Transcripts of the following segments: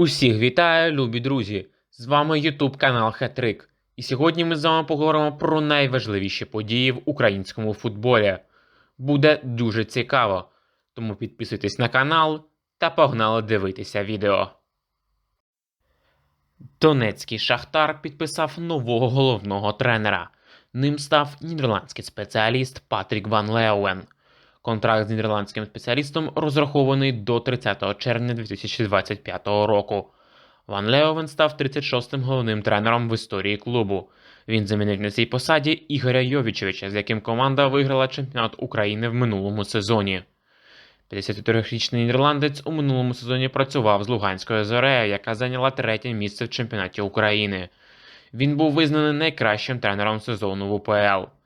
Усіх вітаю, любі друзі! З вами YouTube канал Хетрик. І сьогодні ми з вами поговоримо про найважливіші події в українському футболі. Буде дуже цікаво. Тому підписуйтесь на канал та погнали дивитися відео. Донецький Шахтар підписав нового головного тренера. Ним став нідерландський спеціаліст Патрік Ван Леуен. Контракт з нідерландським спеціалістом розрахований до 30 червня 2025 року. Ван Леовен став 36-м головним тренером в історії клубу. Він замінив на цій посаді Ігоря Йовічевича, з яким команда виграла чемпіонат України в минулому сезоні. 53-річний нідерландець у минулому сезоні працював з Луганською зорею, яка зайняла третє місце в чемпіонаті України. Він був визнаний найкращим тренером сезону в УПЛ.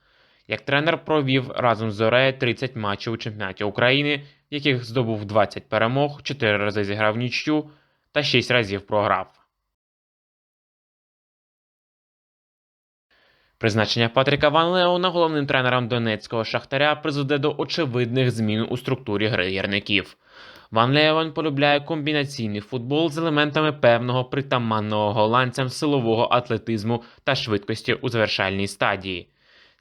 Як тренер провів разом з Зорею 30 матчів у чемпіонаті України, в яких здобув 20 перемог, 4 рази зіграв нічю та 6 разів програв. Призначення Патріка Ван Леона головним тренером донецького шахтаря призведе до очевидних змін у структурі гри гірників. Ван Леон полюбляє комбінаційний футбол з елементами певного притаманного голландцям силового атлетизму та швидкості у завершальній стадії.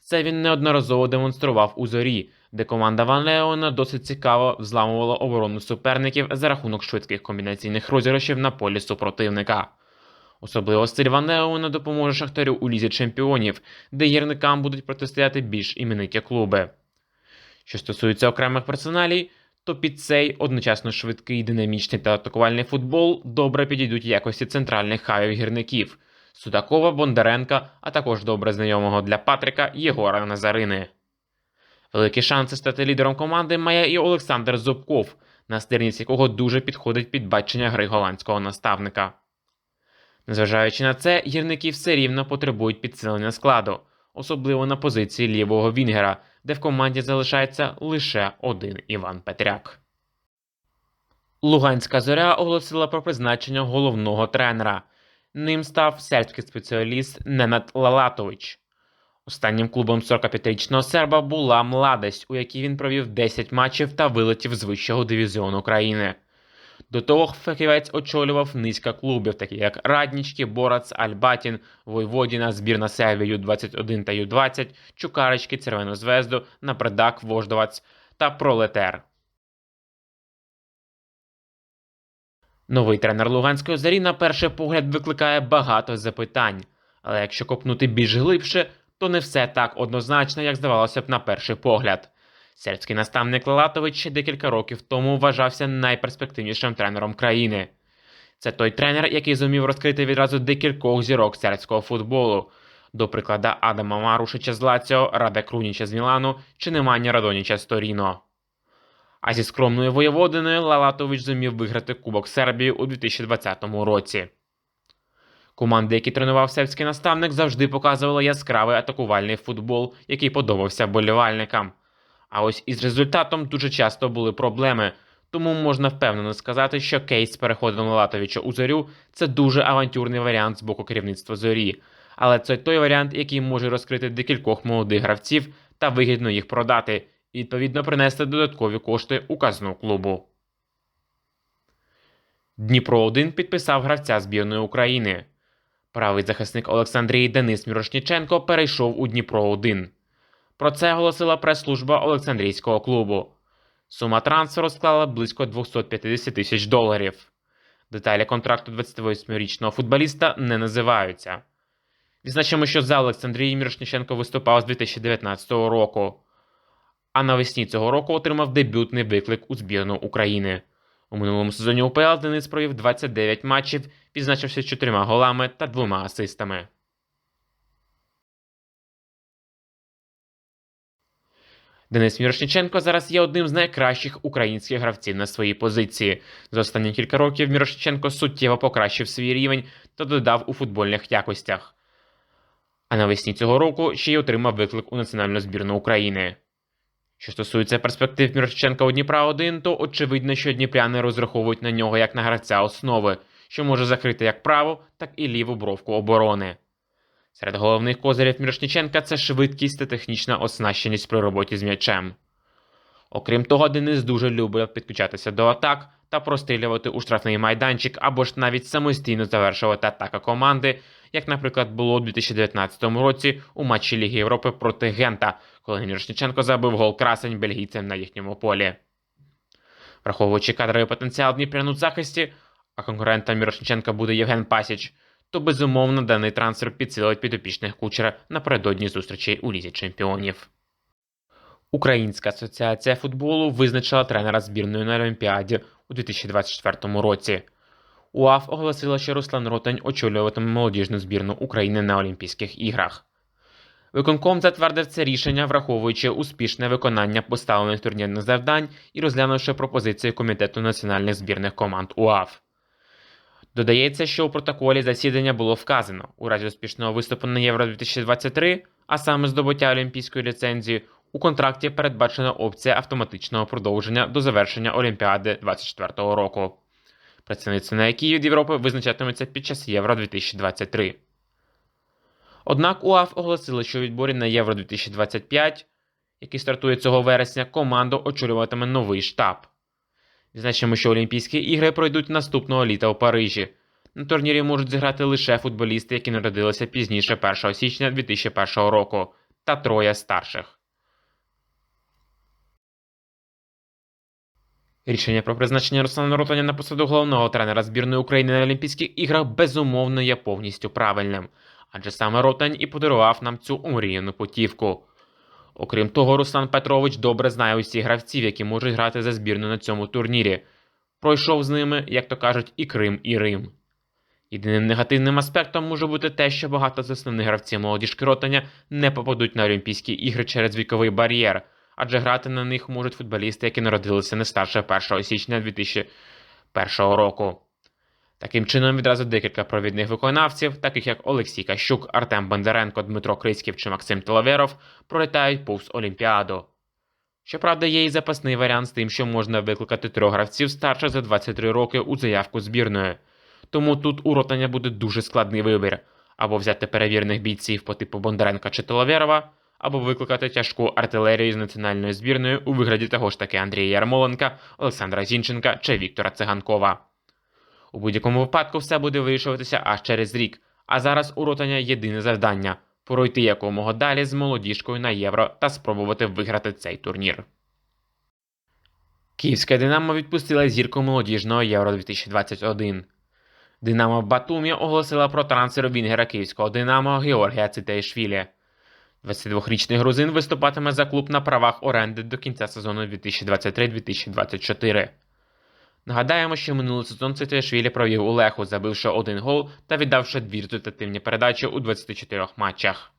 Це він неодноразово демонстрував у зорі, де команда Ван Леона досить цікаво взламувала оборону суперників за рахунок швидких комбінаційних розіграшів на полі супротивника. Особливо стиль Ван Леона допоможе Шахтарю у лізі чемпіонів, де гірникам будуть протистояти більш імениті клуби. Що стосується окремих персоналій, то під цей одночасно швидкий, динамічний та атакувальний футбол добре підійдуть якості центральних хавів гірників Судакова, Бондаренка, а також добре знайомого для Патрика Єгора Назарини. Великі шанси стати лідером команди має і Олександр Зубков, настирність якого дуже підходить під бачення гри голландського наставника. Незважаючи на це, гірники все рівно потребують підсилення складу, особливо на позиції лівого Вінгера, де в команді залишається лише один Іван Петряк. Луганська зоря оголосила про призначення головного тренера. Ним став сербський спеціаліст Ненат Лалатович. Останнім клубом 45-річного серба була младость, у якій він провів 10 матчів та вилетів з вищого дивізіону країни. До того фахівець очолював низка клубів, такі як Раднічки, Борац, Альбатін, Войводіна, збірна Сербії Ю-21 та Ю-20, Чукарички, Червону Звезду, Напредак, Вождовац та Пролетер. Новий тренер Луганської зорі на перший погляд викликає багато запитань, але якщо копнути більш глибше, то не все так однозначно, як здавалося б на перший погляд. Сербський наставник Лалатович ще декілька років тому вважався найперспективнішим тренером країни. Це той тренер, який зумів розкрити відразу декількох зірок сербського футболу, до прикладу Адама Марушича з Лаціо, Раде Круніча з Мілану чи Неманя Радоніча з Торіно. А зі скромною воєводиною Лалатович зумів виграти Кубок Сербії у 2020 році. Команди, які тренував сербський наставник, завжди показували яскравий атакувальний футбол, який подобався болівальникам. А ось із результатом дуже часто були проблеми, тому можна впевнено сказати, що кейс з переходом Лалатовича у зорю це дуже авантюрний варіант з боку керівництва зорі. Але це той варіант, який може розкрити декількох молодих гравців та вигідно їх продати, відповідно принести додаткові кошти у казну клубу. Дніпро 1 підписав гравця збірної України. Правий захисник Олександрії Денис Мірошніченко перейшов у Дніпро 1. Про це оголосила прес-служба Олександрійського клубу. Сума трансферу склала близько 250 тисяч доларів. Деталі контракту 28-річного футболіста не називаються. Відзначимо, що за Олександрії Мірошніченко виступав з 2019 року, а навесні цього року отримав дебютний виклик у збірну України. У минулому сезоні УПЛ Денис провів 29 матчів, відзначився чотирма голами та двома асистами. Денис Мірошніченко зараз є одним з найкращих українських гравців на своїй позиції. За останні кілька років Мірошніченко суттєво покращив свій рівень та додав у футбольних якостях. А навесні цього року ще й отримав виклик у національну збірну України. Що стосується перспектив Мірошниченка у Дніпра 1, то очевидно, що дніпряни розраховують на нього як на гравця основи, що може закрити як праву, так і ліву бровку оборони. Серед головних козирів Мірошніченка це швидкість та технічна оснащеність при роботі з м'ячем. Окрім того, Денис дуже любить підключатися до атак та прострілювати у штрафний майданчик або ж навіть самостійно завершувати атака команди, як, наприклад, було у 2019 році у матчі Ліги Європи проти Гента, коли Мірошниченко забив гол красень бельгійцям на їхньому полі. Враховуючи кадровий потенціал Дніпряну в захисті, а конкурентом Мірошниченка буде Євген Пасіч, то безумовно даний трансфер підсилить підопічних кучера напередодні зустрічей у Лізі Чемпіонів. Українська асоціація футболу визначила тренера збірної на Олімпіаді у 2024 році. УАФ оголосила, що Руслан Ротань очолюватиме молодіжну збірну України на Олімпійських іграх. Виконком затвердив це рішення, враховуючи успішне виконання поставлених турнірних завдань і розглянувши пропозиції Комітету національних збірних команд УАФ. Додається, що у протоколі засідання було вказано у разі успішного виступу на Євро 2023, а саме здобуття олімпійської ліцензії, у контракті передбачена опція автоматичного продовження до завершення Олімпіади 2024 року. Представництво на якій від Європи визначатиметься під час Євро 2023. Однак УАФ оголосили, що у відборі на Євро 2025, який стартує цього вересня, команду очолюватиме новий штаб. Відзначимо, що Олімпійські ігри пройдуть наступного літа у Парижі. На турнірі можуть зіграти лише футболісти, які народилися пізніше 1 січня 2001 року, та троє старших. Рішення про призначення Руслана Ротаня на посаду головного тренера збірної України на Олімпійських іграх безумовно є повністю правильним, адже саме Ротань і подарував нам цю омріяну путівку. Окрім того, Руслан Петрович добре знає усіх гравців, які можуть грати за збірну на цьому турнірі. Пройшов з ними, як то кажуть, і Крим, і Рим. Єдиним негативним аспектом може бути те, що багато з основних гравців молодіжки Ротаня не попадуть на Олімпійські ігри через віковий бар'єр, адже грати на них можуть футболісти, які народилися не старше 1 січня 2001 року. Таким чином, відразу декілька провідних виконавців, таких як Олексій Кащук, Артем Бондаренко, Дмитро Крицьків чи Максим Толоверов, пролітають повз Олімпіаду. Щоправда, є і запасний варіант з тим, що можна викликати трьох гравців старше за 23 роки у заявку збірної. Тому тут у Ротаня буде дуже складний вибір або взяти перевірених бійців по типу Бондаренка чи Толоверова, або викликати тяжку артилерію з національної збірної у вигляді того ж таки Андрія Ярмоленка, Олександра Зінченка чи Віктора Циганкова. У будь-якому випадку все буде вирішуватися аж через рік, а зараз у Ротаня єдине завдання пройти якомога далі з молодіжкою на євро та спробувати виграти цей турнір. Київська Динамо відпустила зірку молодіжного Євро 2021. Динамо Батумі оголосила про трансфер Вінгера київського Динамо Георгія Цитейшвілі. 22-річний грузин виступатиме за клуб на правах оренди до кінця сезону 2023-2024. Нагадаємо, що минулий сезон Цитейшвілі провів у Леху, забивши один гол та віддавши дві результативні передачі у 24 матчах.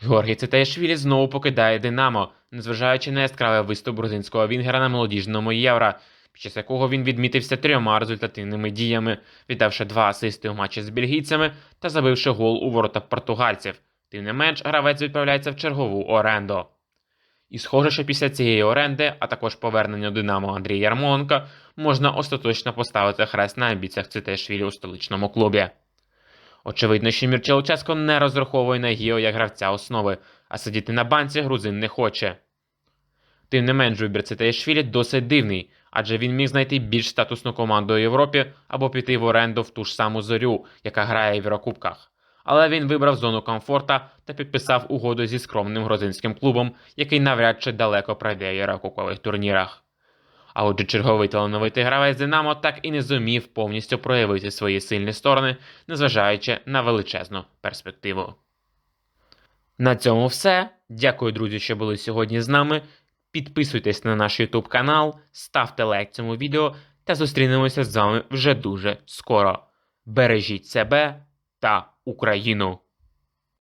Георгій Цитейшвілі знову покидає Динамо, незважаючи на яскравий виступ грузинського Вінгера на молодіжному євро, під час якого він відмітився трьома результативними діями, віддавши два асисти у матчі з бельгійцями та забивши гол у ворота португальців. Тим не менш, гравець відправляється в чергову оренду. І схоже, що після цієї оренди, а також повернення Динамо Андрія Ярмоленка, можна остаточно поставити хрест на амбіціях Цитешвілі у столичному клубі. Очевидно, що Мірча Луческо не розраховує на Гіо як гравця основи, а сидіти на банці грузин не хоче. Тим не менш, вибір Цитешвілі досить дивний, адже він міг знайти більш статусну команду у Європі або піти в оренду в ту ж саму зорю, яка грає в Єврокубках. Але він вибрав зону комфорта та підписав угоду зі скромним грузинським клубом, який навряд чи далеко пройде в єврокубкових турнірах. А отже, черговий талановитий гравець Динамо так і не зумів повністю проявити свої сильні сторони, незважаючи на величезну перспективу. На цьому все. Дякую, друзі, що були сьогодні з нами. Підписуйтесь на наш YouTube канал, ставте лайк цьому відео та зустрінемося з вами вже дуже скоро. Бережіть себе та Україну!